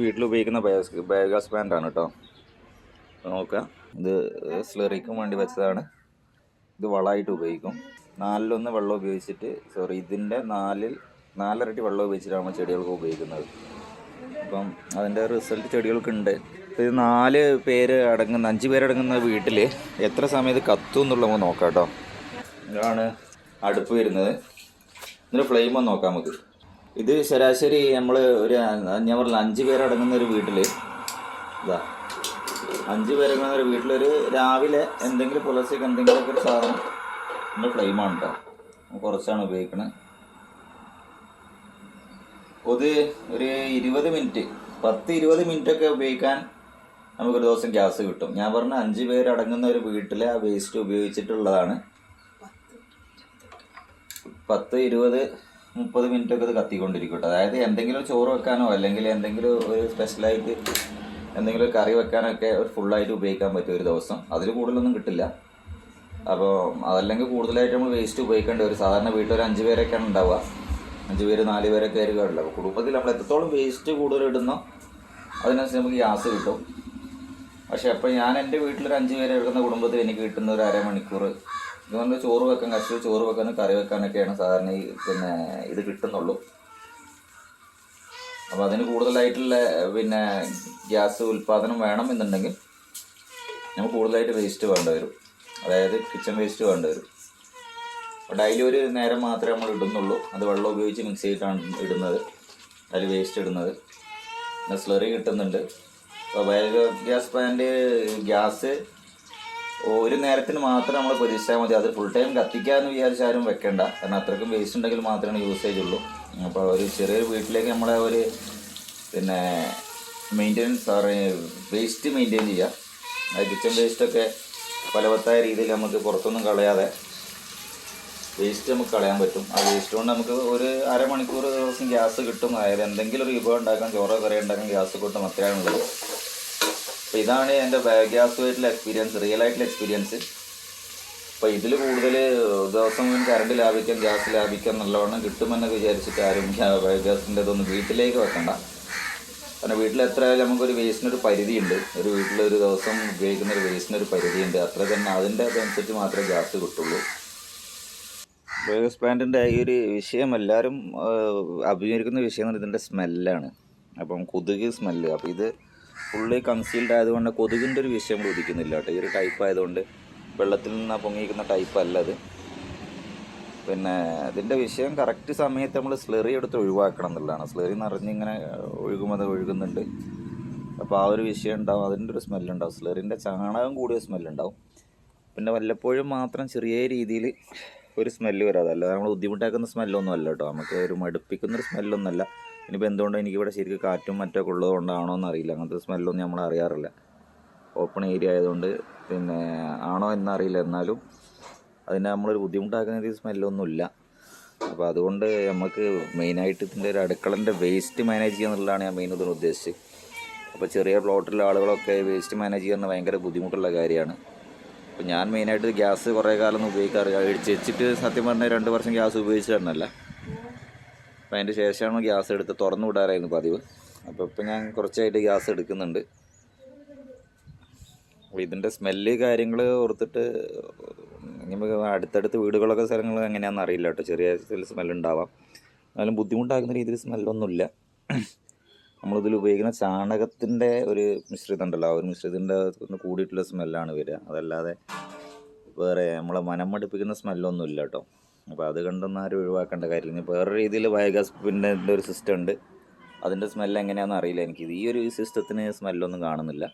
വീട്ടിൽ ഉപയോഗിക്കുന്ന BIOS biogas plant കേട്ടോ നോക്കുക. ഇത് സ്ലറിക്കും വേണ്ടി വെച്ചതാണ്. ഇത് വളമായിട്ട് ഉപയോഗിക്കും. നാലിലൊന്ന് വെള്ളം ഉപയോഗിച്ചിട്ട് സോറി ഇതിന്റെ നാലിൽ നാലരട്ടി വെള്ളം ഉപയോഗിച്ചിട്ടാണ് ചെടികൾക്ക് ഉപയോഗിക്കുന്നത്. അപ്പം അതിന്റെ റിസൾട്ട് ചെടികൾക്കുണ്ട്. ഇത് നാല് പേര് അടങ്ങുന്ന അഞ്ച് പേരടങ്ങുന്ന വീട്ടിൽ എത്ര സമയത്ത് കത്തും എന്നുള്ള നമുക്ക് നോക്കാം കേട്ടോ ഇതാണ് അടുപ്പ് വരുന്നത്. ഇതിന്റെ ഫ്ലെയിം ഒന്ന് നോക്കാം നമുക്ക്. ഇത് ശരാശരി നമ്മൾ ഒരു ഞാൻ പറഞ്ഞ അഞ്ച് പേരടങ്ങുന്ന ഒരു വീട്ടിൽ ഇതാ. അഞ്ച് പേരടങ്ങുന്ന ഒരു വീട്ടിലൊരു രാവിലെ എന്തെങ്കിലും പുലർച്ചയ്ക്ക് എന്തെങ്കിലുമൊക്കെ ഒരു സാധനം ഇതിന്റെ ഫ്ലെയിമാണ് കേട്ടോ കുറച്ചാണ് ഉപയോഗിക്കുന്നത് അത് ഒരു ഇരുപത് മിനിറ്റ് പത്ത് ഇരുപത് മിനിറ്റ് ഒക്കെ ഉപയോഗിക്കാൻ നമുക്കൊരു ദിവസം ഗ്യാസ് കിട്ടും. ഞാൻ പറഞ്ഞ അഞ്ച് പേരടങ്ങുന്ന ഒരു വീട്ടിലെ ആ വേസ്റ്റ് ഉപയോഗിച്ചിട്ടുള്ളതാണ്. പത്ത് ഇരുപത് മുപ്പത് മിനിറ്റ് ഒക്കെ ഇത് കത്തിക്കൊണ്ടിരിക്കും അതായത് എന്തെങ്കിലും ചോറ് വെക്കാനോ അല്ലെങ്കിൽ എന്തെങ്കിലും ഒരു സ്പെഷ്യലായിട്ട് എന്തെങ്കിലും ഒരു കറി വെക്കാനൊക്കെ ഒരു ഫുള്ളായിട്ട് ഉപയോഗിക്കാൻ പറ്റും ഒരു ദിവസം. അതിൽ കൂടുതലൊന്നും കിട്ടില്ല. അപ്പോൾ അതല്ലെങ്കിൽ കൂടുതലായിട്ട് നമ്മൾ വേസ്റ്റ് ഉപയോഗിക്കേണ്ടി വരും സാധാരണ വീട്ടിൽ ഒരു അഞ്ച് പേരൊക്കെയാണ് ഉണ്ടാവുക. അഞ്ച് പേര് നാല് പേരൊക്കെ ആയിരിക്കും കാണില്ല അപ്പോൾ കുടുംബത്തിൽ നമ്മൾ എത്രത്തോളം വേസ്റ്റ് കൂടുതൽ ഇടുന്നോ അതിനനുസരിച്ച് നമുക്ക് ഗ്യാസ് കിട്ടും. പക്ഷേ അപ്പോൾ ഞാൻ എന്റെ വീട്ടിലൊരു അഞ്ച് പേര് എടുക്കുന്ന കുടുംബത്തിൽ എനിക്ക് കിട്ടുന്ന ഒരു അരമണിക്കൂർ ഇതുകൊണ്ട് ചോറ് വെക്കാൻ കഷ്ടി ചോറ് വെക്കാനും കറി വെക്കാനൊക്കെയാണ് സാധാരണ ഈ പിന്നെ ഇത് കിട്ടുന്നുള്ളൂ. അപ്പോൾ അതിന് കൂടുതലായിട്ടുള്ള പിന്നെ ഗ്യാസ് ഉൽപ്പാദനം വേണമെന്നുണ്ടെങ്കിൽ നമുക്ക് കൂടുതലായിട്ട് വേസ്റ്റ് വേണ്ടി വരും. അതായത് കിച്ചൺ വേസ്റ്റ് വേണ്ടി വരും. അപ്പോൾ ഡെയിലി ഒരു നേരം മാത്രമേ നമ്മൾ ഇടുന്നുള്ളൂ. അത് വെള്ളം ഉപയോഗിച്ച് മിക്സ് ചെയ്തിട്ടാണ് ഇടുന്നത്. അതിൽ വേസ്റ്റ് ഇടുന്നത്. പിന്നെ സ്ലറി കിട്ടുന്നുണ്ട്. അപ്പോൾ ബയോഗ്യാസ് പ്ലാന്റ് ഗ്യാസ് ഒരു നേരത്തിന് മാത്രം നമ്മൾ പരീക്ഷിച്ചാൽ മതി. അത് ഫുൾ ടൈം കത്തിക്കാന്ന് വിചാരിച്ചാലും വെക്കേണ്ട. കാരണം അത്രയ്ക്കും വേസ്റ്റ് ഉണ്ടെങ്കിൽ മാത്രമേ യൂസേജ് ഉള്ളൂ. അപ്പോൾ ഒരു ചെറിയൊരു വീട്ടിലേക്ക് നമ്മളെ ഒരു പിന്നെ മെയിന്റെനൻസ് വേസ്റ്റ് മെയിന്റെയിൻ ചെയ്യുക അത് കിച്ചൺ വേസ്റ്റൊക്കെ ഫലവത്തായ രീതിയിൽ നമുക്ക് പുറത്തൊന്നും കളയാതെ വേസ്റ്റ് നമുക്ക് കളയാൻ പറ്റും. ആ വേസ്റ്റ് കൊണ്ട് നമുക്ക് ഒരു അരമണിക്കൂർ ദിവസം ഗ്യാസ് കിട്ടും. അതായത് എന്തെങ്കിലും ഒരു വിഭവം ഉണ്ടാക്കാൻ ചോറോ കറി ഉണ്ടാക്കാൻ ഗ്യാസ് കിട്ടും. അത്രയാണുള്ളത്. അപ്പോൾ ഇതാണ് എന്റെ ബയോഗ്യാസുമായിട്ടുള്ള എക്സ്പീരിയൻസ് റിയൽ ആയിട്ടുള്ള എക്സ്പീരിയൻസ് അപ്പോൾ ഇതിൽ കൂടുതൽ ദിവസം മുഴുവൻ കറണ്ട് ലാഭിക്കാം ഗ്യാസ് ലാഭിക്കാം നല്ലവണ്ണം കിട്ടുമെന്നൊക്കെ വിചാരിച്ചിട്ട് ആരും ബയോഗ്യാസിന്റെ ഇതൊന്നും വീട്ടിലേക്ക് വെക്കണ്ട. കാരണം വീട്ടിൽ എത്ര ആയാലും നമുക്കൊരു വേസ്റ്റിനൊരു പരിധിയുണ്ട്. ഒരു വീട്ടിൽ ഒരു ദിവസം ഉപയോഗിക്കുന്ന ഒരു വേസ്റ്റിനൊരു പരിധിയുണ്ട്. അത്ര തന്നെ അതിന്റെ അതനുസരിച്ച് മാത്രമേ ഗ്യാസ് കിട്ടുള്ളൂ. ബയോഗ്യാസ് പ്ലാന്റിന്റെ ഈ ഒരു വിഷയം എല്ലാവരും അഭിമുഖീകരിക്കുന്ന വിഷയം എന്ന് ഇതിന്റെ സ്മെല്ലാണ് അപ്പം കൊതുക് സ്മെല്ല് അപ്പം ഇത് ഫുള്ളി കൺസീൽഡ് ആയതുകൊണ്ട് കൊതുകിന്റെ ഒരു വിഷയം ഉദിക്കുന്നില്ല കേട്ടോ. ഈ ഒരു ടൈപ്പ് ആയതുകൊണ്ട് വെള്ളത്തിൽ നിന്ന് പൊങ്ങിയിരിക്കുന്ന ടൈപ്പ് അല്ല അത്. പിന്നെ ഇതിന്റെ വിഷയം കറക്റ്റ് സമയത്ത് നമ്മൾ സ്ലെറി എടുത്ത് ഒഴിവാക്കണം എന്നുള്ളതാണ്. സ്ലെറി നിറഞ്ഞിങ്ങനെ ഒഴുകുമ്പോൾ അത് ഒഴുകുന്നുണ്ട്. അപ്പോൾ ആ ഒരു വിഷയം ഉണ്ടാവും അതിന്റെ ഒരു സ്മെല്ലുണ്ടാവും സ്ലെറിന്റെ ചാണകം കൂടിയ സ്മെല്ലുണ്ടാവും പിന്നെ വല്ലപ്പോഴും മാത്രം ചെറിയ രീതിയിൽ ഒരു സ്മെല്ല് വരാതല്ല നമ്മൾ ബുദ്ധിമുട്ടാക്കുന്ന സ്മെല്ലൊന്നും അല്ല കേട്ടോ. നമുക്ക് ഒരു മടുപ്പിക്കുന്നൊരു സ്മെല്ലൊന്നുമല്ല ഇനിയിപ്പോൾ എന്തുകൊണ്ടോ എനിക്കിവിടെ ശരിക്കും കാറ്റും മറ്റൊക്കെ ഉള്ളത് കൊണ്ടാണോ എന്നറിയില്ല. അങ്ങനത്തെ സ്മെല്ലൊന്നും നമ്മൾ അറിയാറില്ല. ഓപ്പൺ ഏരിയ ആയതുകൊണ്ട് പിന്നെ ആണോ എന്നറിയില്ല. എന്നാലും അതിനെ നമ്മളൊരു ബുദ്ധിമുട്ടാക്കുന്ന രീതിയിൽ സ്മെല്ലൊന്നുമില്ല. അപ്പോൾ അതുകൊണ്ട് നമുക്ക് മെയിനായിട്ട് ഇതിന്റെ ഒരു അടുക്കളന്റെ വേസ്റ്റ് മാനേജ് ചെയ്യുക എന്നുള്ളതാണ് ഞാൻ മെയിൻ ഇതിന് ഉദ്ദേശിച്ചത്. അപ്പോൾ ചെറിയ പ്ലോട്ടിലെ ആളുകളൊക്കെ വേസ്റ്റ് മാനേജ് ചെയ്യുന്ന ഭയങ്കര ബുദ്ധിമുട്ടുള്ള കാര്യമാണ്. അപ്പോൾ ഞാൻ മെയിനായിട്ട് ഗ്യാസ് കുറേ കാലം ഉപയോഗിക്കാറില്ല. അടിച്ച് വെച്ചിട്ട് സത്യം പറഞ്ഞാൽ രണ്ട് വർഷം ഗ്യാസ് ഉപയോഗിച്ചിട്ടുണ്ടല്ല അപ്പോൾ അതിന്റെ ശേഷമാണ് ഗ്യാസ് എടുത്ത് തുറന്നു വിടാറായിരുന്നു പതിവ്. അപ്പോൾ ഇപ്പം ഞാൻ കുറച്ചായിട്ട് ഗ്യാസ് എടുക്കുന്നുണ്ട്. അപ്പോൾ ഇതിന്റെ സ്മെല്ല് കാര്യങ്ങൾ ഓർത്തിട്ട് അടുത്തടുത്ത് വീടുകളൊക്കെ സ്ഥലങ്ങൾ എങ്ങനെയാണെന്ന് അറിയില്ല കേട്ടോ. ചെറിയ ചില സ്മെല്ല് ഉണ്ടാവാം. എന്നാലും ബുദ്ധിമുട്ടാക്കുന്ന രീതിയിൽ സ്മെല്ലൊന്നുമില്ല നമ്മളിതിൽ ഉപയോഗിക്കുന്ന ചാണകത്തിന്റെ ഒരു മിശ്രിതം ഉണ്ടല്ലോ. ആ ഒരു മിശ്രിതത്തിന്റെ കൂടിയിട്ടുള്ള സ്മെല്ലാണ് വരിക. അതല്ലാതെ വേറെ നമ്മളെ മനം മടുപ്പിക്കുന്ന സ്മെല്ലൊന്നുമില്ല കേട്ടോ. അപ്പോൾ അത് കണ്ടൊന്നും ആരും ഒഴിവാക്കേണ്ട കാര്യമില്ല. ഇനി വേറെ രീതിയിൽ ബയോഗ്യാസ് പിന്നെ ഒരു സിസ്റ്റം ഉണ്ട്. അതിന്റെ സ്മെല്ല് എങ്ങനെയാണെന്ന് അറിയില്ല. എനിക്ക് ഈ ഒരു സിസ്റ്റത്തിന് സ്മെല്ലൊന്നും കാണുന്നില്ല.